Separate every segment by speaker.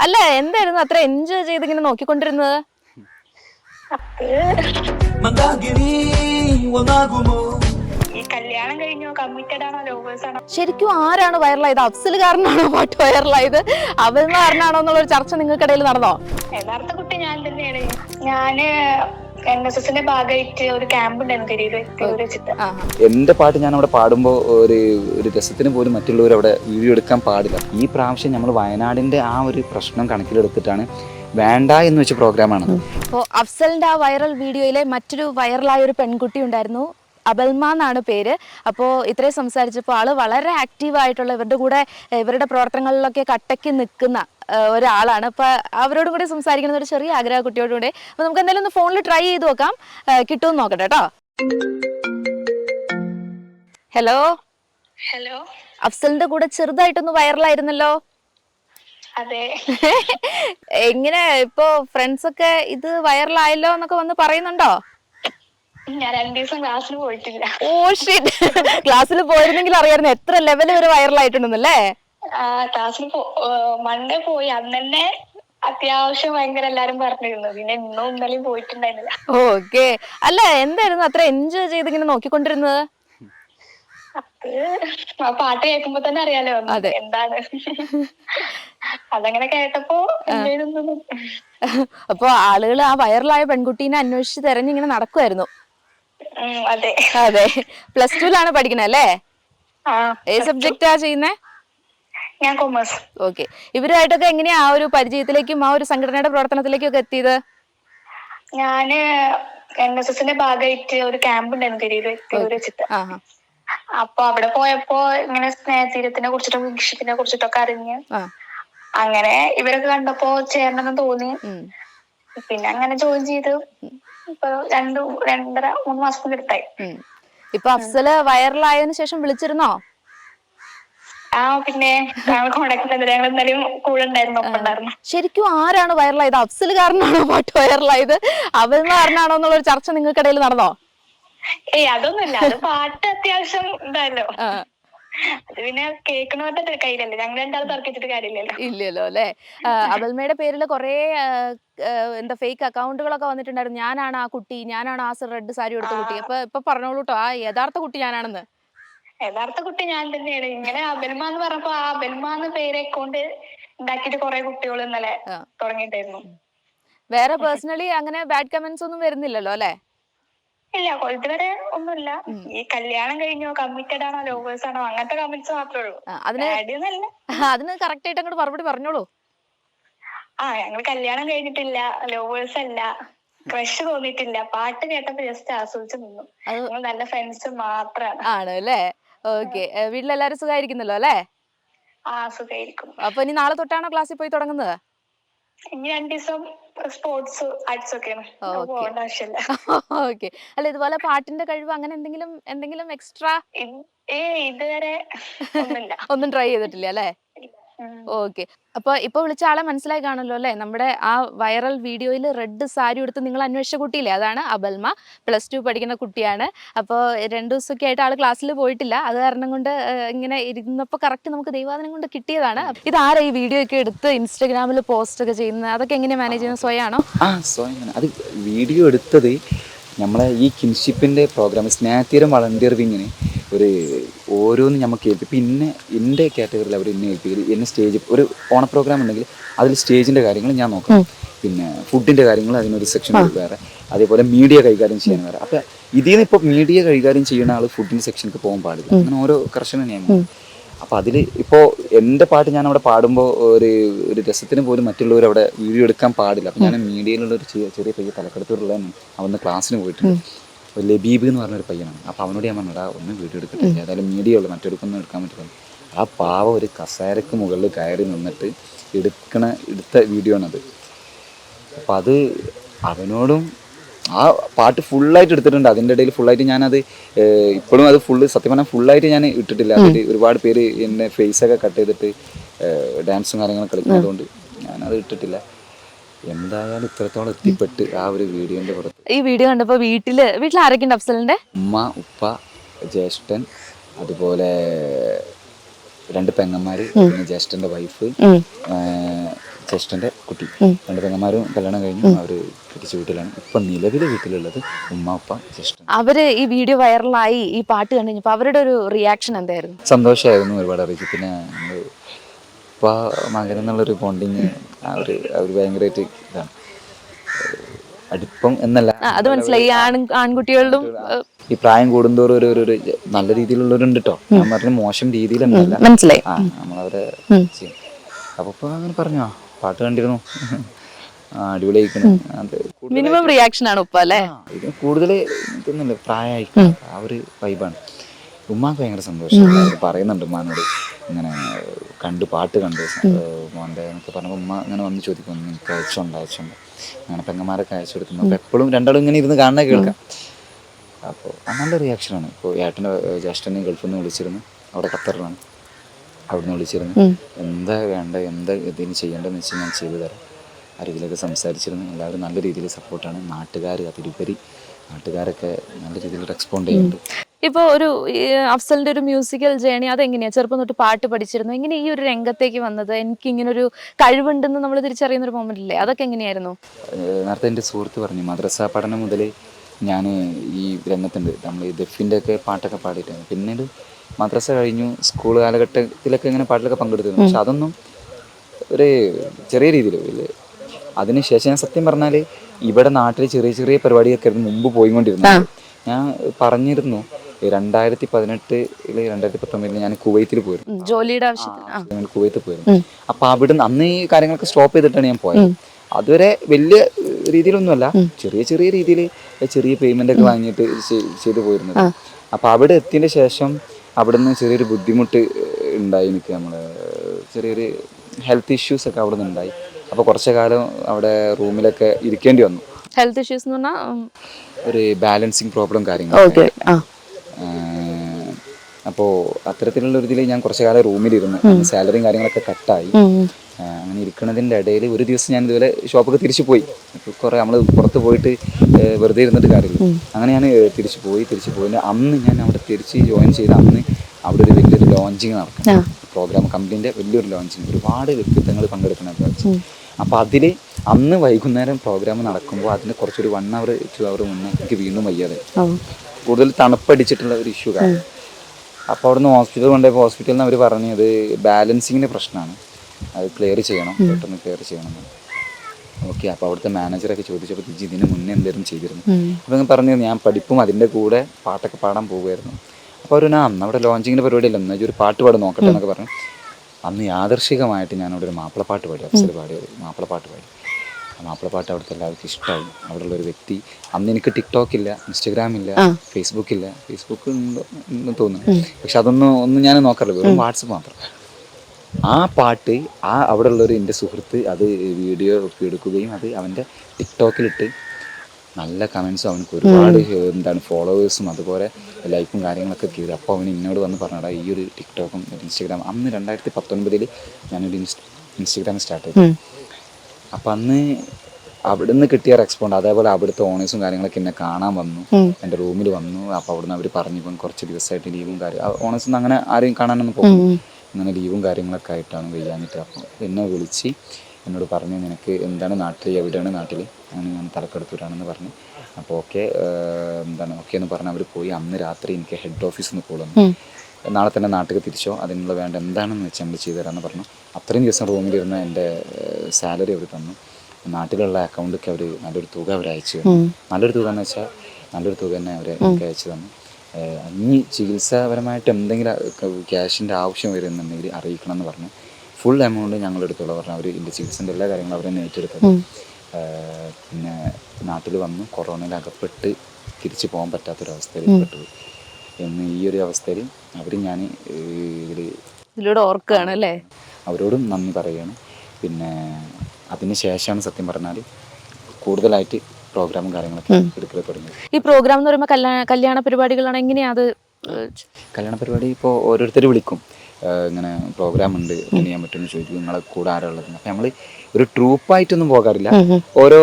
Speaker 1: അല്ല എന്തായിരുന്നു അത്ര എൻജോയ് ചെയ്ത് ഇങ്ങനെ നോക്കിക്കൊണ്ടിരുന്നത്
Speaker 2: ഈ കല്യാണം കഴിഞ്ഞോ കമ്മിറ്റഡ് ആണോ ലവേഴ്സ് ആണോ
Speaker 1: ശരിക്കും ആരാണ് വൈറലായത് അഫ്സൽ കാരനാണോ പാട്ട് വൈറലായത് അവൽ കാരനാണോ എന്നുള്ള ഒരു ചർച്ച നിങ്ങൾക്കിടയിൽ നടന്നോ?
Speaker 2: യഥാർത്ഥ കുട്ടി ഞാൻ തന്നെയാണ് ഞാൻ എൻ എസ് എസിന്റെ ഭാഗമായിട്ട് ഒരു ക്യാമ്പ് ഉണ്ടായിരുന്നു തിരൂര് തിരൂര് വെച്ചിട്ട്
Speaker 1: ആ.
Speaker 3: എന്റെ പാട്ട് ഞാൻ അവിടെ പാടുമ്പോൾ ഒരു ഒരു രസത്തിന് പോലും മറ്റുള്ളവർ അവിടെ വീഡിയോ എടുക്കാൻ പാടില്ല. ഈ പ്രാവശ്യം നമ്മൾ വയനാടിന്റെ ആ ഒരു പ്രശ്നം കണക്കിലെടുത്തിട്ടാണ് വേണ്ട എന്ന് വെച്ച പ്രോഗ്രാമാണ്
Speaker 1: അപ്പോൾ അഫ്സലിന്റെ ആ വൈറൽ വീഡിയോയിലെ മറ്റൊരു വൈറലായ ഒരു പെൺകുട്ടി ഉണ്ടായിരുന്നു. അബൽമ എന്നാണ് പേര്. അപ്പോൾ ഇത്രയും സംസാരിച്ചപ്പോൾ ആൾ വളരെ ആക്റ്റീവായിട്ടുള്ള ഇവരുടെ കൂടെ ഇവരുടെ പ്രവർത്തനങ്ങളിലൊക്കെ കട്ടയ്ക്ക് നിൽക്കുന്ന ഒരാളാണ്. അപ്പോൾ അവരോടും കൂടി സംസാരിക്കുന്ന ഒരു ചെറിയ ആഗ്രഹ കുട്ടിയോടും കൂടെ. അപ്പോൾ നമുക്ക് എന്തായാലും ഒന്ന് ഫോണിൽ ട്രൈ ചെയ്ത് നോക്കാം. കിട്ടുമെന്ന് നോക്കട്ടെ കേട്ടോ. ഹലോ
Speaker 2: ഹലോ
Speaker 1: അഫ്സലിന്റെ കൂടെ ചെറുതായിട്ടൊന്ന് വൈറലായിരുന്നല്ലോ?
Speaker 2: അതെ.
Speaker 1: എങ്ങനെ ഇപ്പൊ ഫ്രണ്ട്സ് ഒക്കെ ഇത് വൈറലായല്ലോ എന്നൊക്കെ വന്ന് പറയുന്നുണ്ടോ?
Speaker 2: ഞാൻ രണ്ടു ദിവസം ക്ലാസ്സിൽ പോയിട്ടില്ല.
Speaker 1: ഓ ഷിറ്റ് ക്ലാസ്സിൽ പോയിരുന്നെങ്കിൽ അറിയായിരുന്നു എത്ര ലെവൽ വരെ വൈറലായിട്ടുണ്ടെന്നല്ലേ?
Speaker 2: ആ ക്ലാസ്സിന് മൺഡേ പോയി. അന്ന് തന്നെ അത്യാവശ്യം ഭയങ്കര എല്ലാരും പറഞ്ഞിരുന്നു. പിന്നെ ഇന്നും ഇന്നലെയും പോയിട്ടുണ്ടായിരുന്നില്ല.
Speaker 1: ഓക്കെ. അല്ല എന്തായിരുന്നു അത്ര എൻജോയ് ചെയ്ത് ഇങ്ങനെ നോക്കിക്കൊണ്ടിരുന്നത്
Speaker 2: ആ പാട്ട് കേൾക്കുമ്പോ തന്നെ അറിയാലോ. എന്താണ്? അതങ്ങനെ കേട്ടപ്പോ
Speaker 1: അപ്പൊ ആളുകൾ ആ വൈറലായ പെൺകുട്ടീനെ അന്വേഷിച്ച് തെരഞ്ഞിങ്ങനെ നടക്കുമായിരുന്നു
Speaker 2: അതെ.
Speaker 1: അതെ. പ്ലസ് ടുവിലാണ് ആണ്
Speaker 2: പഠിക്കണല്ലേ
Speaker 1: ഏത് സബ്ജക്റ്റാ ചെയ്യുന്നേ?
Speaker 2: ഞാൻ കൊമേഴ്സ്.
Speaker 1: ഓക്കെ. ഇവരുമായിട്ടൊക്കെ എങ്ങനെയാ ആ ഒരു പരിചയത്തിലേക്കും ആ ഒരു സംഘടനയുടെ പ്രവർത്തനത്തിലേക്കും ഒക്കെ എത്തിയത്?
Speaker 2: ഞാൻ എൻ എസ് എസിന്റെ ഭാഗമായിട്ട് ഒരു ക്യാമ്പ് ഉണ്ടായിരുന്നു തിരൂര് തിരൂര് വെച്ചിട്ട്
Speaker 1: ആ
Speaker 2: അപ്പൊ അവിടെ പോയപ്പോ ഇങ്ങനെ സ്നേഹതീരത്തിനെ കുറിച്ചിട്ടും വിക്ഷത്തിനെ കുറിച്ചിട്ടൊക്കെ അറിഞ്ഞ്. അങ്ങനെ ഇവരൊക്കെ കണ്ടപ്പോ ചേരണമെന്ന് തോന്നി. പിന്നെ അങ്ങനെ ജോയിൻ ചെയ്ത് ഇപ്പൊ രണ്ടു രണ്ടര മൂന്ന് മാസത്തിന് അടുത്തായി.
Speaker 1: ഇപ്പൊ അഫ്സൽ വൈറലായതിനു ശേഷം വിളിച്ചിരുന്നോ?
Speaker 2: ആ പിന്നെ ഞങ്ങൾ കോണ്ടാക്ട് ഉണ്ടായിരുന്നു ഞങ്ങൾ എന്തായാലും കൂടെ ഉണ്ടായിരുന്നു ഒപ്പം ഉണ്ടായിരുന്നു.
Speaker 1: ശരിക്കും ആരാണ് വൈറലായത് അഫ്സൽ കാരനാണോ പാട്ട് വൈറലായത് അവൽ കാരനാണോ എന്നുള്ള ചർച്ച നിങ്ങൾക്കിടയിൽ നടന്നോ?
Speaker 2: ഏയ് അതൊന്നുമില്ല. അത് പാട്ട് അത്യാവശ്യം ഇതല്ലോ
Speaker 1: ആ,
Speaker 2: അത് പിന്നെ കേൾക്കണവരുടെ കയ്യിലല്ലേ? ഞങ്ങൾ രണ്ടാൾ തർക്കിച്ചിട്ട് കാര്യമില്ലല്ലോ.
Speaker 1: ഇല്ലല്ലോ അല്ലെ? അബൽമയുടെ പേരിൽ കുറെ എന്താ ഫേക്ക് അക്കൗണ്ടുകളൊക്കെ വന്നിട്ടുണ്ടായിരുന്നു. ഞാനാണ് ആ കുട്ടി ഞാനാണ് ആ റെഡ് സാരി എടുത്ത കുട്ടി. അപ്പൊ ഇപ്പൊ പറഞ്ഞോളൂട്ടോ. ആ യഥാർത്ഥ കുട്ടി ഞാനാണെന്ന്.
Speaker 2: യഥാർത്ഥ കുട്ടി ഞാൻ തന്നെയാണ്. ഇങ്ങനെ അബൽമ എന്ന് പറഞ്ഞപ്പോ ആ അബൽമ എന്ന പേരെ കൊണ്ട് ഉണ്ടാക്കിയിട്ട് കുറെ കുട്ടികൾ ഇന്നലെ. തുടങ്ങിയിട്ടായിരുന്നു.
Speaker 1: വേറെ പേഴ്സണലി അങ്ങനെ ബാഡ് കമന്റ്സ് ഒന്നും വരുന്നില്ലല്ലോ അല്ലെ?
Speaker 2: ഇല്ല ഇതുവരെ ഒന്നുമില്ല. ഈ കല്യാണം കഴിഞ്ഞോ കമ്മിറ്റഡ് ആണോ ലോവേഴ്സ് ആണോ അങ്ങനത്തെ കമന്റ്സ് മാത്രമേ ഉള്ളൂ.
Speaker 1: അതിന് കറക്റ്റ് ആയിട്ട് അങ്ങോട്ട് മറുപടി പറഞ്ഞോളൂ.
Speaker 2: ആ ഞങ്ങൾ കല്യാണം കഴിഞ്ഞിട്ടില്ല ലോവേഴ്സ് അല്ല. ക്രഷ് തോന്നിയിട്ടില്ല. പാട്ട് കേട്ടപ്പോ ജസ്റ്റ് ആസ്വദിച്ചു നിന്നു. ഞങ്ങൾ നല്ല ഫ്രണ്ട്സ് മാത്രാണ്.
Speaker 1: ആണ് അല്ലേ? ഓക്കെ. വീട്ടിലെല്ലാരും സുഖമായിരിക്കുന്നല്ലോ അല്ലേ?
Speaker 2: ആ സുഖമായിരിക്കും
Speaker 1: അപ്പൊ ഇനി നാളെ തൊട്ടാണോ ക്ലാസ്സിൽ പോയി തുടങ്ങുന്നത്?
Speaker 2: ഇനി രണ്ടു ദിവസം സ്പോർട്സ് ആർട്സ് ഒക്കെയാണ്. പോകേണ്ട ആവശ്യമില്ല.
Speaker 1: ഓക്കെ. അല്ല ഇതുപോലെ പാട്ടിന്റെ കഴിവ് അങ്ങനെ എന്തെങ്കിലും എന്തെങ്കിലും എക്സ്ട്രാ?
Speaker 2: ഏ ഇതുവരെ
Speaker 1: ഒന്നും ട്രൈ ചെയ്തിട്ടില്ല അല്ലേ. ഓക്കെ. അപ്പൊ ഇപ്പൊ വിളിച്ച ആളെ മനസ്സിലായി കാണുമല്ലോ അല്ലെ? നമ്മുടെ ആ വൈറൽ വീഡിയോയിൽ റെഡ് സാരി എടുത്ത് നിങ്ങൾ അന്വേഷിച്ച കുട്ടിയില്ലേ? അതാണ് അബൽമ. പ്ലസ് ടു പഠിക്കുന്ന കുട്ടിയാണ്. അപ്പോൾ രണ്ടു ദിവസമൊക്കെ ആയിട്ട് ആൾ ക്ലാസ്സിൽ പോയിട്ടില്ല. അത് കാരണം കൊണ്ട് ഇങ്ങനെ ഇരുന്നപ്പോൾ കറക്റ്റ് നമുക്ക് ദൈവാദനം കൊണ്ട് കിട്ടിയതാണ്. ഇത് ആരാ ഈ വീഡിയോ ഒക്കെ എടുത്ത് ഇൻസ്റ്റാഗ്രാമിൽ പോസ്റ്റ് ഒക്കെ ചെയ്യുന്നത്? അതൊക്കെ എങ്ങനെ മാനേജ് ചെയ്യുന്നത്? സ്വയമാണോ
Speaker 3: ആ സ്വയം. അത് വീഡിയോ എടുത്തത് നമ്മളെ ഈ കിൻഷിപ്പിന്റെ പ്രോഗ്രാം സ്നേഹത്തീരം വളണ്ടിയർ വിങ്ങിന് ഒരു ഓരോന്ന് നമുക്ക് ഏൽപ്പിക്കും പിന്നെ എന്റെ കാറ്റഗറിയിൽ അവർ എന്നെ ഏൽപ്പിക്കും എന്നെ സ്റ്റേജ് ഒരു ഓണ പ്രോഗ്രാം ഉണ്ടെങ്കിൽ അതിൽ സ്റ്റേജിന്റെ കാര്യങ്ങൾ ഞാൻ നോക്കണം. പിന്നെ ഫുഡിന്റെ കാര്യങ്ങൾ അതിനൊരു സെക്ഷൻ വേറെ. അതേപോലെ മീഡിയ കൈകാര്യം ചെയ്യാൻ വേറെ. അപ്പം ഇതിൽ നിന്ന് ഇപ്പോൾ മീഡിയ കൈകാര്യം ചെയ്യുന്ന ആൾ ഫുഡിന്റെ സെക്ഷനിലേക്ക് പോകാൻ പാടില്ല. അങ്ങനെ ഓരോ കർശന നിയമം അപ്പോൾ അതിൽ ഇപ്പോൾ എന്റെ പാട്ട് ഞാൻ അവിടെ പാടുമ്പോൾ ഒരു ഒരു രസത്തിന് പോലും മറ്റുള്ളവർ അവിടെ വീഡിയോ എടുക്കാൻ പാടില്ല. അപ്പോൾ ഞാൻ മീഡിയയിലുള്ള ഒരു ചെറിയ പയ്യ തലക്കെടുത്തുള്ള അവന്ന് ക്ലാസ്സിന് പോയിട്ടുണ്ട് ഒരു ലബീബ് എന്ന് പറഞ്ഞൊരു പയ്യനാണ്. അപ്പോൾ അവനോട് ഞാൻ പറഞ്ഞടാ ഒന്ന് വീഡിയോ എടുക്കട്ടെ. ഏതായാലും മീഡിയ ഉള്ളു. മറ്റൊരുക്കൊന്നും എടുക്കാൻ പറ്റില്ല. ആ പാവ ഒരു കസേരക്ക് മുകളിൽ കയറി നിന്നിട്ട് എടുക്കണ എടുത്ത വീഡിയോ ആണത് അപ്പം അത് അവനോടും ആ പാട്ട് ഫുള്ളായിട്ട് എടുത്തിട്ടുണ്ട്. അതിന്റെ ഇടയിൽ ഫുള്ളായിട്ട് ഞാനത് ഇപ്പോഴും അത് ഫുള്ള് സത്യം പറഞ്ഞാൽ ഫുള്ളായിട്ട് ഞാൻ ഇട്ടിട്ടില്ല. അതിൽ ഒരുപാട് പേര് എന്നെ ഫേസൊക്കെ കട്ട് ചെയ്തിട്ട് ഡാൻസും കാര്യങ്ങളും കളിക്കുന്നതുകൊണ്ട് ഞാനത് ഇട്ടിട്ടില്ല. എന്തായാലും ഇത്രത്തോളം എത്തിപ്പെട്ട് ആ ഒരു വീഡിയോന്റെ പുറത്ത്.
Speaker 1: ഈ വീഡിയോ കണ്ടപ്പോൾ വീട്ടിൽ വീട്ടിൽ ആരൊക്കെയുണ്ട് അഫ്സലിന്റെ?
Speaker 3: ഉമ്മ ഉപ്പ ജ്യേഷ്ഠൻ അതുപോലെ രണ്ട് പെങ്ങന്മാര് പിന്നെ ജ്യേഷ്ഠന്റെ വൈഫ് ജ്യേഷ്ഠന്റെ കുട്ടി. രണ്ട് പെങ്ങന്മാരും കല്യാണം കഴിഞ്ഞു അവർ തിരിച്ചു വീട്ടിലാണ്. ഇപ്പം നിലവിലെ വീട്ടിലുള്ളത് ഉമ്മ ഉപ്പ ജ്യേഷ്ഠൻ.
Speaker 1: അവർ ഈ വീഡിയോ വൈറലായി ഈ പാട്ട് കണ്ടു അവരുടെ ഒരു റിയാക്ഷൻ എന്തായിരുന്നു?
Speaker 3: സന്തോഷമായിരുന്നു ഒരുപാട് അറിയിച്ചു. പിന്നെ ഉപ്പ മകൻ എന്നുള്ളൊരു ബോണ്ടിങ് അവർ അവർ ഭയങ്കരമായിട്ട് ഇതാണ്. അടുപ്പം എന്നല്ല.
Speaker 1: അത് മനസ്സിലായി. ആൺ ആൺകുട്ടികളിലും
Speaker 3: ഈ പ്രായം കൂടുന്തോറും ഒരു ഒരു നല്ല രീതിയിലുള്ളവരുണ്ട് കേട്ടോ ഞാൻ പറഞ്ഞ മോശം രീതിയിലൊന്നല്ല
Speaker 1: മനസ്സിലായി.
Speaker 3: നമ്മളവരെ ചെയ്യും. അപ്പൊ അങ്ങനെ പറഞ്ഞു? "ആ, പാട്ട് കണ്ടിരുന്നു. അത്
Speaker 1: മിനിമം റിയാക്ഷൻ ആണ് ഉപ്പ അല്ലേ?
Speaker 3: ഇത് കൂടുതൽ ഇതൊന്നുമില്ല പ്രായമായി ആ ഒരു വൈബാണ് ഉമ്മാക്ക് ഭയങ്കര സന്തോഷം. പറയുന്നുണ്ട് ഉമ്മാനോട്. ഇങ്ങനെ കണ്ട് പാട്ട് കണ്ടു. മോന്റെ എന്നൊക്കെ പറഞ്ഞപ്പോൾ ഉമ്മ ഇങ്ങനെ വന്ന് ചോദിക്കും നിനക്ക് അയച്ചുണ്ട് അയച്ചുണ്ട്? അങ്ങനെ പെങ്ങന്മാരൊക്കെ അയച്ചു കൊടുക്കുന്നു അപ്പോൾ എപ്പോഴും രണ്ടാളും ഇങ്ങനെ ഇരുന്ന് കാണാൻ കേൾക്കാം. അപ്പോൾ നല്ല റിയാക്ഷനാണ് ഇപ്പോൾ ഏട്ടന്റെ ജ്യേഷ്ഠനെ ഗൾഫിൽ നിന്ന് വിളിച്ചിരുന്നു. അവിടെ ഖത്തറിലാണ്. അവിടുന്ന് വിളിച്ചിരുന്നു. എന്താ വേണ്ട? എന്താ ഇതിന് ചെയ്യേണ്ടതെന്ന് വെച്ചാൽ ഞാൻ ചെയ്തു തരാം. ആ രീതിയിലൊക്കെ സംസാരിച്ചിരുന്നു. എല്ലാവരും നല്ല രീതിയിൽ സപ്പോർട്ടാണ് നാട്ടുകാർ അതിലുപരി നാട്ടുകാരൊക്കെ നല്ല രീതിയിൽ റെസ്പോണ്ട് ചെയ്യുന്നുണ്ട്.
Speaker 1: ഇപ്പോൾ ഒരു അഫ്സലിന്റെ ഒരു മ്യൂസിക്കൽ ജേണി അതെങ്ങനെയാ? ചെറുപ്പം തൊട്ട് പാട്ട് പഠിച്ചിരുന്നു. ഇങ്ങനെ ഈ ഒരു രംഗത്തേക്ക് വന്നത് എനിക്ക് ഇങ്ങനെ ഒരു കഴിവുണ്ടെന്ന് നമ്മൾ തിരിച്ചറിയുന്ന ഒരു മൊമെന്റ് ഇല്ലേ? അതൊക്കെ എങ്ങനെയായിരുന്നു?
Speaker 3: നേരത്തെ എന്റെ സുഹൃത്ത് പറഞ്ഞു മദ്രസ പഠനം മുതൽ ഞാൻ ഈ രംഗത്തുണ്ട്. നമ്മൾ ഈ ദഫിന്റെ ഒക്കെ പാട്ടൊക്കെ പാടിയിട്ടാണ്. പിന്നീട് മദ്രസ കഴിഞ്ഞു സ്കൂൾ കാലഘട്ടത്തിലൊക്കെ ഇങ്ങനെ പാട്ടിലൊക്കെ പങ്കെടുത്തിരുന്നു. പക്ഷെ അതൊന്നും ഒരു ചെറിയ രീതിയിൽ അതിനുശേഷം ഞാൻ സത്യം പറഞ്ഞാൽ ഇവിടെ നാട്ടിൽ ചെറിയ ചെറിയ പരിപാടിയൊക്കെ ആയിരുന്നു മുമ്പ് പോയിക്കൊണ്ടിരുന്നത്. ഞാൻ പറഞ്ഞിരുന്നു രണ്ടായിരത്തി പതിനെട്ടിൽ രണ്ടായിരത്തി പത്തൊമ്പതിൽ ഞാൻ കുവൈത്തിൽ പോയിരുന്നു.
Speaker 1: ജോലിയുടെ ആവശ്യത്തിന് ആ.
Speaker 3: ഞങ്ങൾ കുവൈത്ത് പോയിരുന്നു. അപ്പൊ അവിടുന്ന് അന്ന് ഈ കാര്യങ്ങളൊക്കെ സ്റ്റോപ്പ് ചെയ്തിട്ടാണ് ഞാൻ പോയത്. അതുവരെ വലിയ രീതിയിലൊന്നുമല്ല ചെറിയ ചെറിയ രീതിയിൽ ചെറിയ പേയ്മെന്റ് ഒക്കെ വാങ്ങിയിട്ട് ചെയ്തു പോയിരുന്നത്. അപ്പൊ അവിടെ എത്തിയതിന് ശേഷം അവിടുന്ന് ചെറിയൊരു ബുദ്ധിമുട്ട് ഉണ്ടായി എനിക്ക് നമ്മൾ ചെറിയൊരു ഹെൽത്ത് ഇഷ്യൂസ് ഒക്കെ അവിടെ നിന്നുണ്ടായി ഉണ്ടായി. കുറച്ച് കുറച്ചു കാലം അവിടെ റൂമിലൊക്കെ ഇരിക്കേണ്ടി വന്നു.
Speaker 1: ഹെൽത്ത് ഇഷ്യൂസ് എന്ന് പറഞ്ഞാൽ
Speaker 3: ഒരു ബാലൻസിങ് പ്രോബ്ലം കാര്യങ്ങളൊക്കെ
Speaker 1: ആ
Speaker 3: ആഹ് അപ്പോ അത്തരത്തിലുള്ള ഒരു ഇതിൽ ഞാൻ കുറച്ചു കാലം റൂമിലിരുന്നു സാലറിയും കാര്യങ്ങളൊക്കെ കട്ടായി. അങ്ങനെ ഇരിക്കുന്നതിന്റെ ഇടയിൽ ഒരു ദിവസം ഞാൻ ഇതുപോലെ ഷോപ്പൊക്കെ തിരിച്ചു പോയി. അപ്പോൾ കുറേ നമ്മൾ പുറത്ത് പോയിട്ട് വെറുതെ ഇരുന്നിട്ട് കാര്യമില്ല. അങ്ങനെ ഞാൻ തിരിച്ചു പോയി തിരിച്ചു പോയി. അന്ന് ഞാൻ അവിടെ തിരിച്ച് ജോയിൻ ചെയ്ത അന്ന് അവിടെ ഒരു വലിയൊരു ലോഞ്ചിങ് നടക്കും. പ്രോഗ്രാം കമ്പനീന്റെ വലിയൊരു ലോഞ്ചിങ് ഒരുപാട് വ്യക്തിത്വങ്ങൾ പങ്കെടുക്കുന്ന ലോഞ്ചിങ് അപ്പോൾ അതിൽ അന്ന് വൈകുന്നേരം പ്രോഗ്രാം നടക്കുമ്പോൾ അതിന് കുറച്ചൊരു വൺ അവർ ടു അവർ മുന്നേ എനിക്ക് വീണ്ടും വയ്യാതെ കൂടുതൽ തണുപ്പടിച്ചിട്ടുള്ള ഒരു ഇഷ്യൂ കാരണം. അപ്പോൾ അവിടുന്ന് ഹോസ്പിറ്റൽ കൊണ്ടുപോയി ഹോസ്പിറ്റലിൽ നിന്ന് അവർ പറഞ്ഞത് ബാലൻസിങ്ങിന്റെ പ്രശ്നമാണ് അത് ക്ലിയർ ചെയ്യണം പെട്ടെന്ന് ക്ലിയർ ചെയ്യണം. ഓക്കെ അപ്പോൾ അവിടുത്തെ മാനേജറൊക്കെ ചോദിച്ചപ്പോൾ തിരിച്ച് ഇതിന് മുന്നേ എന്തെങ്കിലും ചെയ്തിരുന്നു. അപ്പോൾ ഞാൻ പറഞ്ഞു ഞാൻ പഠിപ്പും അതിന്റെ കൂടെ പാട്ടൊക്കെ പാടാൻ പോകുമായിരുന്നു അപ്പോൾ ഒരു നാം അന്ന് അവിടെ ലോഞ്ചിങ്ങിന്റെ പരിപാടിയല്ല എന്നാൽ ഒരു പാട്ട് പാടി നോക്കട്ടെ എന്നൊക്കെ പറഞ്ഞു. അന്ന് യാദർശികമായിട്ട് ഞാൻ അവിടെ ഒരു മാപ്പിളപ്പാട്ട് പാടി അഫ്സൽ പാടി മാപ്പിളപ്പാട്ട് പാടി. മാപ്പിളപ്പാട്ട് അവിടുത്തെ എല്ലാവർക്കും ഇഷ്ടമായി അവിടെയുള്ള ഒരു വ്യക്തി അന്ന് എനിക്ക് ടിക്ടോക്ക് ഇല്ല ഇൻസ്റ്റഗ്രാം ഇല്ല ഫേസ്ബുക്ക് ഇല്ല. ഫേസ്ബുക്ക് ഉണ്ടോ എന്ന് തോന്നുന്നു. പക്ഷെ അതൊന്നും ഒന്നും ഞാൻ നോക്കാറില്ല. വെറും വാട്സപ്പ് മാത്രം. ആ പാട്ട് ആ അവിടെ ഉള്ളൊരു എന്റെ സുഹൃത്ത് അത് വീഡിയോ ഒക്കെ എടുക്കുകയും അത് അവന്റെ ടിക്ടോക്കിലിട്ട് നല്ല കമൻസും അവനക്ക് ഒരുപാട് എന്താണ് ഫോളോവേഴ്സും അതുപോലെ ലൈക്കും കാര്യങ്ങളൊക്കെ കയറി അപ്പോൾ അവൻ എന്നോട് വന്ന് പറഞ്ഞടാ ഈ ഒരു ടിക്ടോക്കും ഇൻസ്റ്റാഗ്രാം അന്ന് രണ്ടായിരത്തി പത്തൊൻപതിൽ ഞാനൊരു ഇൻസ്റ്റ ഇൻസ്റ്റഗ്രാം സ്റ്റാർട്ട് ചെയ്തു. അപ്പം അന്ന് അവിടുന്ന് കിട്ടിയ റെസ്പോണ്ട് അതേപോലെ അവിടുത്തെ ഓണേഴ്സും കാര്യങ്ങളൊക്കെ എന്നെ കാണാൻ വന്നു. എന്റെ റൂമിൽ വന്നു. അപ്പോൾ അവിടുന്ന് അവർ പറഞ്ഞു ഇപ്പം കുറച്ച് ദിവസമായിട്ട് ലീവും കാര്യം ഓണേഴ്സ് അങ്ങനെ ആരെയും കാണാനൊന്നും പോകും അങ്ങനെ ലീവും കാര്യങ്ങളൊക്കെ ആയിട്ടാണ് വയ്യാഞ്ഞിട്ട്. അപ്പോൾ എന്നെ വിളിച്ച് എന്നോട് പറഞ്ഞു നിനക്ക് എന്താണ് നാട്ടിൽ എവിടെയാണ് നാട്ടിൽ അങ്ങനെ ഞാൻ തലക്കെടുത്തൂരാണെന്ന് പറഞ്ഞു. അപ്പോൾ ഓക്കെ എന്താണ് ഓക്കെ എന്ന് പറഞ്ഞ് അവർ പോയി. അന്ന് രാത്രി എനിക്ക് ഹെഡ് ഓഫീസിൽ നിന്ന് കോൾ വന്നു. നാളെ തന്നെ നാട്ടിൽ തിരിച്ചോ? അതിനുള്ള വേണ്ട. എന്താണെന്ന് വെച്ചാൽ നമ്മൾ ചെയ്തു തരാമെന്ന് പറഞ്ഞു. അത്രയും ദിവസം റൂമിലിരുന്ന എന്റെ സാലറി അവർ തന്നു. നാട്ടിലുള്ള അക്കൗണ്ടിലേക്ക് അവർ നല്ലൊരു തുക അവർ അയച്ചു നല്ലൊരു തുക എന്ന് വെച്ചാൽ നല്ലൊരു തുക തന്നെ അവർ എനിക്ക് അയച്ചു തന്നു. ഇനി ചികിത്സാപരമായിട്ട് എന്തെങ്കിലും ക്യാഷിന്റെ ആവശ്യം വരുന്നുണ്ടെങ്കിൽ അറിയിക്കണം എന്ന് പറഞ്ഞു. ഫുൾ എമൗണ്ട് ഞങ്ങൾ അടുത്തുള്ള പറഞ്ഞു. അവർ ഇതിന്റെ ചികിത്സേന്റെ എല്ലാ കാര്യങ്ങളും അവരെ നേറ്റെടുത്തത് ഏറ്റെടുത്തത്. പിന്നെ നാട്ടിൽ വന്നു. കൊറോണയിൽ അകപ്പെട്ട് തിരിച്ചു പോകാൻ പറ്റാത്തൊരവസ്ഥയിൽ പെട്ടു എന്ന് ഈ ഒരു അവസ്ഥയിൽ അവർ ഞാൻ ഇതിൽ
Speaker 1: ഇതിലൂടെ ഓർക്കുകയാണ് അല്ലേ?
Speaker 3: അവരോടും നന്ദി പറയുകയാണ്. പിന്നെ അതിന് ശേഷമാണ് സത്യം പറഞ്ഞാൽ കൂടുതലായിട്ട് പ്രോഗ്രാമും കാര്യങ്ങളൊക്കെ എടുക്കൽ തുടങ്ങി
Speaker 1: ഈ പ്രോഗ്രാം എന്ന് പറയുമ്പോൾ കല്യാണ കല്യാണ പരിപാടികളാണ് എങ്ങനെയാ അത്
Speaker 3: കല്യാണ പരിപാടി ഇപ്പോൾ ഓരോരുത്തർ വിളിക്കും. ഇങ്ങനെ പ്രോഗ്രാം ഉണ്ട് അറ്റൻഡ് ചെയ്യാൻ പറ്റുമെന്ന് ചോദിക്കും. നിങ്ങളെ കൂടെ ആരാ ഉള്ളത്? അപ്പം നമ്മൾ ഒരു ട്രൂപ്പായിട്ടൊന്നും പോകാറില്ല. ഓരോ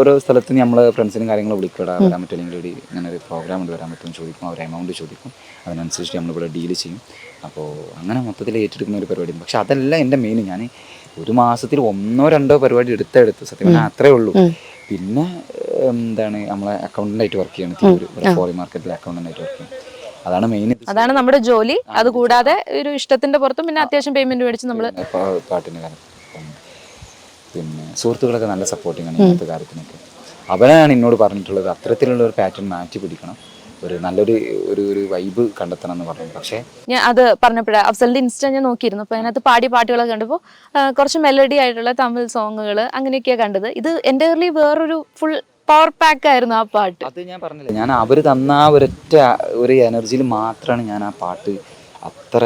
Speaker 3: ഓരോ സ്ഥലത്ത് നമ്മൾ ഫ്രണ്ട്സിനും കാര്യങ്ങളും വിളിക്കടാ വരാൻ പറ്റില്ലെങ്കിൽ ഒരു ഇങ്ങനെ ഒരു പ്രോഗ്രാം ഉണ്ട് വരാൻ പറ്റുമെന്ന് ചോദിക്കും. അവർ എമൗണ്ട് ചോദിക്കും. അതിനനുസരിച്ച് നമ്മളിവിടെ ഡീൽ ചെയ്യും. അപ്പോൾ അങ്ങനെ മൊത്തത്തിൽ ഏറ്റെടുക്കുന്ന ഒരു പരിപാടി പക്ഷെ അതല്ല എന്റെ മെയിൻ ഞാൻ ഒരു മാസത്തിൽ ഒന്നോ രണ്ടോ പരിപാടി എടുത്തെടുത്ത് സത്യം പറഞ്ഞാൽ അത്രേ ഉള്ളൂ. പിന്നെ എന്താണ് നമ്മളെ അക്കൗണ്ടന്റ് ആയിട്ട് വർക്ക് ചെയ്യണം. തിരൂർ ഇവിടെ ഫോറിൻ മാർക്കറ്റിലെ അക്കൗണ്ടന്റ് ആയിട്ട് വർക്ക് ചെയ്യണം. അതാണ് മെയിൻ
Speaker 1: അതാണ് നമ്മുടെ ജോലി. അത് കൂടാതെ ഒരു ഇഷ്ടത്തിന്റെ പുറത്തും പിന്നെ അത്യാവശ്യം പേയ്മെന്റ് മേടിച്ച് നമ്മൾ
Speaker 3: പിന്നെ സുഹൃത്തുക്കളൊക്കെ നല്ല സപ്പോർട്ടിംഗ് ആണ് ഇന്നത്തെ കാര്യത്തിനൊക്കെ. അവരാണ് എന്നോട് പറഞ്ഞിട്ടുള്ളത് അത്തരത്തിലുള്ള ഒരു പാറ്റേൺ മാറ്റി പിടിക്കണം. ഒരു നല്ലൊരു ഒരു ഒരു വൈബ് കണ്ടെത്തണം എന്ന് പറഞ്ഞു പക്ഷേ
Speaker 1: ഞാൻ അത് പറഞ്ഞപ്പോഴേ അഫ്സലിന്റെ ഇൻസ്റ്റ ഞാൻ നോക്കിയിരുന്നു. അപ്പൊ അതിനകത്ത് പാടി പാട്ടുകളൊക്കെ കണ്ടപ്പോൾ കുറച്ച് മെലഡി ആയിട്ടുള്ള തമിഴ് സോങ്ങുകൾ അങ്ങനെയൊക്കെയാണ് കണ്ടത്. ഇത് എന്റെ വേറൊരു ഫുൾ പവർ പാക്ക് ആയിരുന്നു ആ പാട്ട്.
Speaker 3: അത് ഞാൻ പറഞ്ഞില്ല ഞാൻ അവർ തന്ന ആ ഒരൊറ്റ ഒരു എനർജിയിൽ മാത്രമാണ് ഞാൻ ആ പാട്ട് അത്ര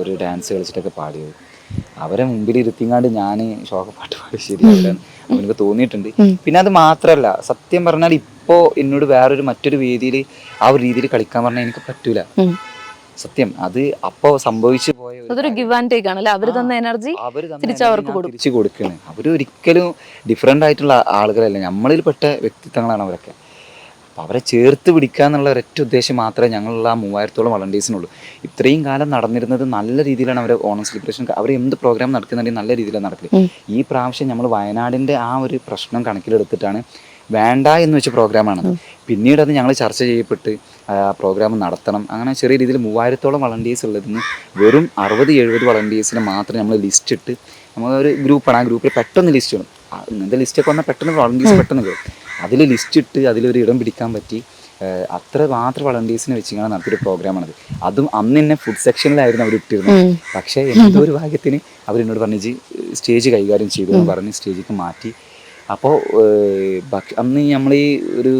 Speaker 3: ഒരു ഡാൻസ് കളിച്ചിട്ടൊക്കെ പാടിയത്. അവരെ മുമ്പിൽ ഇരുത്തിങ്ങാണ്ട് ഞാൻ ശോകപ്പാട്ട് പാടി ശരിയാവില്ല അവനക്ക് തോന്നിയിട്ടുണ്ട്. പിന്നെ അത് മാത്രമല്ല സത്യം പറഞ്ഞാൽ ഇപ്പോൾ എന്നോട് വേറൊരു മറ്റൊരു വേദിയിൽ ആ ഒരു രീതിയിൽ കളിക്കാൻ പറഞ്ഞാൽ എനിക്ക് പറ്റൂല. സത്യം. അത് അപ്പോ സംഭവിച്ചു പോയ
Speaker 1: അതൊരു ഗിവ് ആൻഡ് ടേക്ക് ആണല്ലേ? അവർ തന്ന എനർജി തിരിച്ച് അവർക്ക്
Speaker 3: തിരിച്ചു
Speaker 1: കൊടുക്കും.
Speaker 3: തിരിച്ച് കൊടുക്കുകയാണ് അവർ ഒരിക്കലും ഡിഫറെന്റ് ആയിട്ടുള്ള ആളുകളല്ല. നമ്മളിൽ പെട്ട വ്യക്തിത്വങ്ങളാണ് അവരൊക്കെ. അപ്പോൾ അവരെ ചേർത്ത് പിടിക്കുക എന്നുള്ള ഒരൊറ്റ ഉദ്ദേശം മാത്രമേ ഞങ്ങളുള്ള ആ മൂവായിരത്തോളം വളണ്ടിയേഴ്സിനുള്ളൂ. ഇത്രയും കാലം നടന്നിരുന്നത് നല്ല രീതിയിലാണ് അവർ ഓണം സെലിബ്രേഷൻ അവർ എന്ത് പ്രോഗ്രാം നടക്കുന്നുണ്ടെങ്കിൽ നല്ല രീതിയിലാണ് നടക്കുന്നത് ഈ പ്രാവശ്യം നമ്മൾ വയനാടിന്റെ ആ ഒരു പ്രശ്നം കണക്കിലെടുത്തിട്ടാണ് വേണ്ട എന്ന് വെച്ച പ്രോഗ്രാമാണ് പിന്നീട് അത് ഞങ്ങൾ ചർച്ച ചെയ്യപ്പെട്ട് പ്രോഗ്രാം നടത്തണം. അങ്ങനെ ചെറിയ രീതിയിൽ മൂവായിരത്തോളം വളണ്ടിയേഴ്സ് ഉള്ളതിന് വെറും അറുപത് എഴുപത് വളണ്ടിയേഴ്സിനെ മാത്രം നമ്മൾ ലിസ്റ്റ് ഇട്ട് നമ്മൾ ഒരു ഗ്രൂപ്പാണ് ആ ഗ്രൂപ്പിൽ പെട്ടെന്ന് ലിസ്റ്റ് ഇടും. ഇന്നത്തെ ലിസ്റ്റൊക്കെ വന്നാൽ പെട്ടെന്ന് വളണ്ടിയേഴ്സ് പെട്ടെന്ന് കയറും അതിൽ ലിസ്റ്റ് ഇട്ട് അതിലൊരു ഇടം പിടിക്കാൻ പറ്റി അത്ര മാത്രം വളണ്ടിയേഴ്സിനെ വെച്ചിങ്ങനെ നടത്തിയൊരു പ്രോഗ്രാമാണത് അതും അന്ന് തന്നെ ഫുഡ് സെക്ഷനിലായിരുന്നു അവർ ഇട്ടിരുന്നത്. പക്ഷേ എന്തോ ഒരു ഭാഗ്യത്തിന് അവരെന്നോട് പറഞ്ഞു "ജി, സ്റ്റേജ് കൈകാര്യം ചെയ്തു എന്ന് പറഞ്ഞ് സ്റ്റേജിലേക്ക് മാറ്റി. അപ്പോൾ അന്ന് നമ്മൾ ഈ ഒരു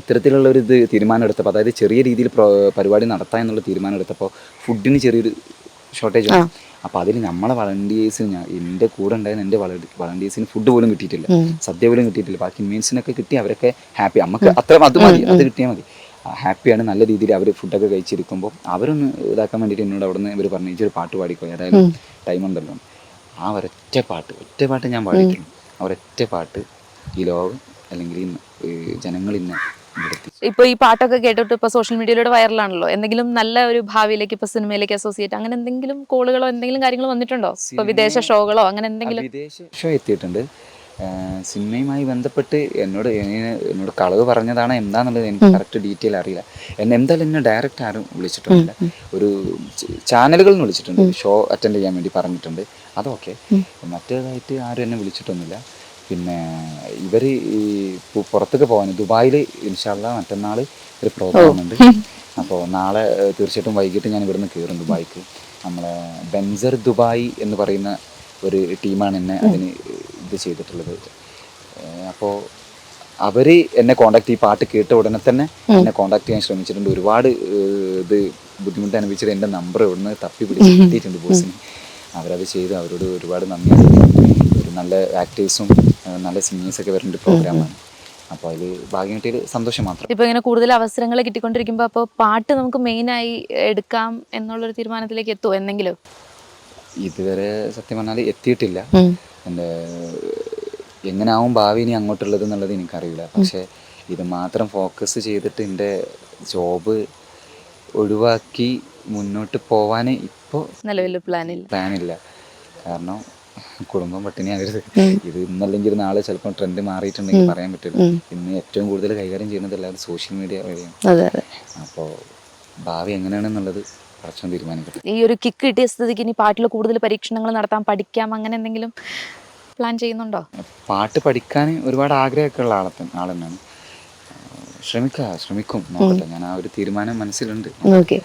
Speaker 3: ഇത്തരത്തിലുള്ള ഒരു ഇത് തീരുമാനം എടുത്തപ്പോൾ അതായത് ചെറിയ രീതിയിൽ പരിപാടി നടത്താം എന്നുള്ള തീരുമാനം എടുത്തപ്പോൾ ഫുഡിന് ചെറിയൊരു ഷോർട്ടേജ് ആണ്. അപ്പോൾ അതിൽ നമ്മളെ വളണ്ടിയേഴ്സിന് ഞാൻ എന്റെ കൂടെ ഉണ്ടായിരുന്ന എന്റെ വളണ്ടിയേഴ്സിന് ഫുഡ് പോലും കിട്ടിയിട്ടില്ല. സദ്യ പോലും കിട്ടിയിട്ടില്ല. ബാക്കി മീൻസിനൊക്കെ കിട്ടി അവരൊക്കെ ഹാപ്പി നമുക്ക് അത്ര അത് മതി അത് കിട്ടിയാൽ മതി. ഹാപ്പിയാണ് നല്ല രീതിയിൽ അവർ ഫുഡൊക്കെ കഴിച്ചിരിക്കുമ്പോൾ അവരൊന്ന് ഇതാക്കാൻ വേണ്ടിയിട്ട് എന്നോട് അവിടെ നിന്ന് ഇവർ പറഞ്ഞു "ഇജ്ജ് ഒരു പാട്ട് പാടിക്കോ? ഏതായാലും ടൈം ഉണ്ടല്ലോ. ആ ഒരൊറ്റ പാട്ട് ഒറ്റ പാട്ട് ഞാൻ പാടിയിട്ടുണ്ട്. ആ ഒരൊറ്റ പാട്ട് ഈ ലോകം അല്ലെങ്കിൽ ജനങ്ങൾ ഇന്ന്
Speaker 1: ഇപ്പൊ ഈ പാട്ടൊക്കെ കേട്ടിട്ട് ഇപ്പൊ സോഷ്യൽ മീഡിയയിലൂടെ വൈറലാണല്ലോ എന്തെങ്കിലും നല്ല ഒരു ഭാവിയിലേക്ക് ഇപ്പൊ സിനിമയിലേക്ക് അസോസിയേറ്റ് അങ്ങനെ എന്തെങ്കിലും കോളുകളോ എന്തെങ്കിലും കാര്യങ്ങൾ വന്നിട്ടുണ്ടോ? ഇപ്പൊ വിദേശ ഷോകളോ അങ്ങനെ എന്തെങ്കിലും?
Speaker 3: വിദേശ ഷോ എത്തിയിട്ടുണ്ട്. സിനിമയുമായി ബന്ധപ്പെട്ട് എന്നോട് എന്നോട് കളവ് പറഞ്ഞതാണ് എന്താന്നുള്ളത് എനിക്ക് കറക്റ്റ് ഡീറ്റെയിൽ അറിയില്ല. എന്നെ എന്തായാലും എന്നെ ഡയറക്റ്റ് ആരും വിളിച്ചിട്ടുണ്ട്. ഒരു ചാനലുകളിൽ നിന്ന് വിളിച്ചിട്ടുണ്ട്. ഷോ അറ്റൻഡ് ചെയ്യാൻ വേണ്ടി പറഞ്ഞിട്ടുണ്ട്. അതൊക്കെ മറ്റേതായിട്ട് ആരും എന്നെ വിളിച്ചിട്ടൊന്നുമില്ല. പിന്നെ ഇവർ ഈ പുറത്തൊക്കെ പോകാൻ ദുബായിൽ ഇൻഷാല്ല മറ്റന്നാൾ ഒരു പ്രോഗ്രാം ഉണ്ട് അപ്പോൾ നാളെ തീർച്ചയായിട്ടും വൈകിട്ട് ഞാൻ ഇവിടുന്ന് കയറും ദുബായിക്ക്. നമ്മളെ ബെൻസർ ദുബായ് എന്ന് പറയുന്ന ഒരു ടീമാണ് എന്നെ അതിന് ഇത് ചെയ്തിട്ടുള്ളത്. അപ്പോൾ അവർ എന്നെ കോണ്ടാക്ട് ഈ പാട്ട് കേട്ട ഉടനെ തന്നെ എന്നെ കോണ്ടാക്ട് ചെയ്യാൻ ശ്രമിച്ചിട്ടുണ്ട്. ഒരുപാട് ഇത് ബുദ്ധിമുട്ട് അനുഭവിച്ചിട്ട് എന്റെ നമ്പർ ഇവിടുന്ന് തപ്പി പിടിച്ച് കിട്ടിയിട്ടുണ്ട് ബോസിന് അവരത് ചെയ്ത് അവരോട് ഒരുപാട് നന്ദി. നല്ല ആക്ടേഴ്സും നല്ല സിംഗേഴ്സൊക്കെ വരുന്ന പ്രോഗ്രാമാണ് അപ്പോൾ അതിൽ ഭാഗ്യം കിട്ടിയത് സന്തോഷം മാത്രം.
Speaker 1: ഇപ്പൊ ഇങ്ങനെ കൂടുതൽ അവസരങ്ങൾ കിട്ടിക്കൊണ്ടിരിക്കുമ്പോ അപ്പോൾ പാട്ട് നമുക്ക് മെയിനായി എടുക്കാം എന്നുള്ളൊരു തീരുമാനത്തിലേക്ക് എത്തുമോ എന്തെങ്കിലും?
Speaker 3: ഇതുവരെ സത്യം പറഞ്ഞാൽ എത്തിയിട്ടില്ല. എന്റെ എങ്ങനെയാവും ഭാവി ഇനി അങ്ങോട്ടുള്ളത് എന്നുള്ളത് എനിക്കറിയില്ല. പക്ഷേ ഇത് മാത്രം ഫോക്കസ് ചെയ്തിട്ട് എന്റെ ജോബ് ഒഴിവാക്കി മുന്നോട്ട് പോവാൻ ഇപ്പോൾ
Speaker 1: നിലവിൽ പ്ലാനില്ല
Speaker 3: പ്ലാനില്ല കാരണം കുടുംബം പട്ടിണിയാകരുത്. ഇത് ഇന്നല്ലെങ്കിൽ നാളെ ചിലപ്പോൾ ട്രെൻഡ് മാറിയിട്ടുണ്ടെങ്കിൽ പറയാൻ പറ്റില്ല ഇന്ന് ഏറ്റവും കൂടുതൽ കൈകാര്യം ചെയ്യുന്നത് എല്ലാവരും സോഷ്യൽ മീഡിയ വഴിയാണ്. അപ്പോൾ ഭാവി എങ്ങനെയാണെന്നുള്ളത് കുറച്ചും തീരുമാനിക്കട്ടെ
Speaker 1: ഈ ഒരു കിക്ക് കിട്ടിയ സ്ഥിതിക്ക് ഇനി പാട്ടിൽ കൂടുതൽ പരീക്ഷണങ്ങൾ നടത്താൻ പഠിക്കാം അങ്ങനെ എന്തെങ്കിലും പ്ലാൻ ചെയ്യുന്നുണ്ടോ?
Speaker 3: പാട്ട് പഠിക്കാൻ ഒരുപാട് ആഗ്രഹമൊക്കെ ഉള്ള ആളെ ആളെന്നാണ്. ആൾ തന്നെയാണ് ശ്രമിക്കുക ശ്രമിക്കും നോക്കട്ടെ. ഞാൻ ആ ഒരു തീരുമാനം മനസ്സിലുണ്ട്.
Speaker 1: ഓക്കെ.